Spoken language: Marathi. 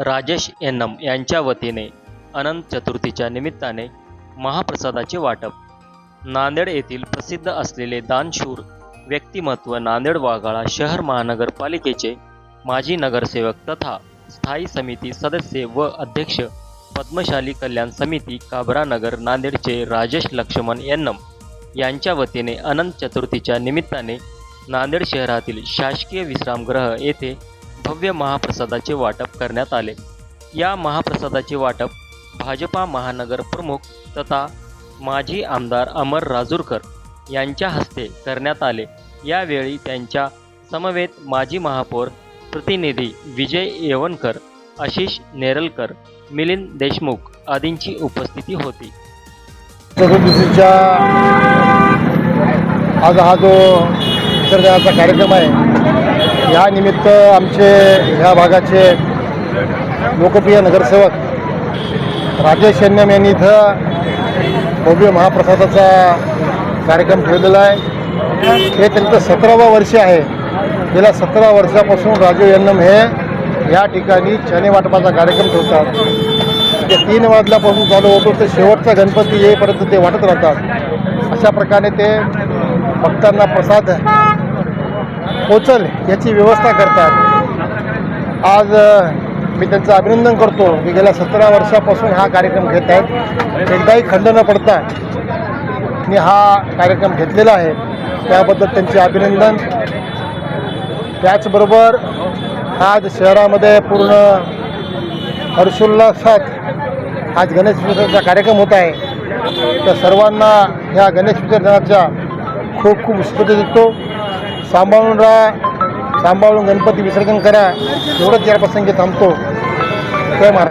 राजेश एन्नम यांच्या वतीने अनंत चतुर्थीच्या निमित्ताने महाप्रसादाचे वाटप. नांदेड येथील प्रसिद्ध असलेले दानशूर व्यक्तिमत्व नांदेड वाघाळा शहर महानगरपालिकेचे माजी नगरसेवक तथा स्थायी समिती सदस्य व अध्यक्ष पद्मशाली कल्याण समिती काबरानगर नांदेडचे राजेश लक्ष्मण यन्नम यांच्या वतीने अनंत चतुर्थीच्या निमित्ताने नांदेड शहरातील शासकीय विश्रामगृह येथे भव्य महाप्रसादाचे वाटप करण्यात आले. या महाप्रसादाचे वाटप भाजपा महानगर प्रमुख तथा माजी आमदार अमर राजूरकर यांच्या हस्ते करण्यात आले. यावेळी त्यांच्या समवेत माजी महापौर प्रतिनिधी विजय येवणकर आशिष नेरलकर मिलिंद देशमुख आदींची उपस्थिती होती. चतुर्दशीच्या आज हा जो विसर्जनाचा कार्यक्रम आहे या निमित्त आमचे ह्या भागाचे लोकप्रिय नगरसेवक राजेश यन्नम यांनी इथं भव्य महाप्रसादाचा कार्यक्रम ठेवलेला आहे. हे त्यांचं सतरावं वर्ष आहे. गेल्या सतरा वर्षापासून राजू यन्नम हे या ठिकाणी चणे वाटपाचा कार्यक्रम ठेवतात. ते तीन वाजल्यापासून चालू होतो ते शेवटचा गणपती येईपर्यंत ते वाटत राहतात. अशा प्रकारे ते भक्तांना प्रसाद पोचल याची व्यवस्था करतात. आज मी त्यांचं अभिनंदन करतो. की गेल्या सतरा वर्षापासून हा कार्यक्रम घेत आहेत एकदाही खंड न पडता मी हा कार्यक्रम घेतलेला आहे. त्याबद्दल त्यांचे अभिनंदन. त्याचबरोबर आज शहरामध्ये पूर्ण हर्षोल्लासात आज गणेश विसर्जनाचा कार्यक्रम होत आहे. तर सर्वांना ह्या गणेश विसर्जनाच्या खूप खूप शुभेच्छा देतो. सांभाळून राहा सांभाळून गणपती विसर्जन करा एवढंच या प्रसंगी थांबतो. जय महाराज.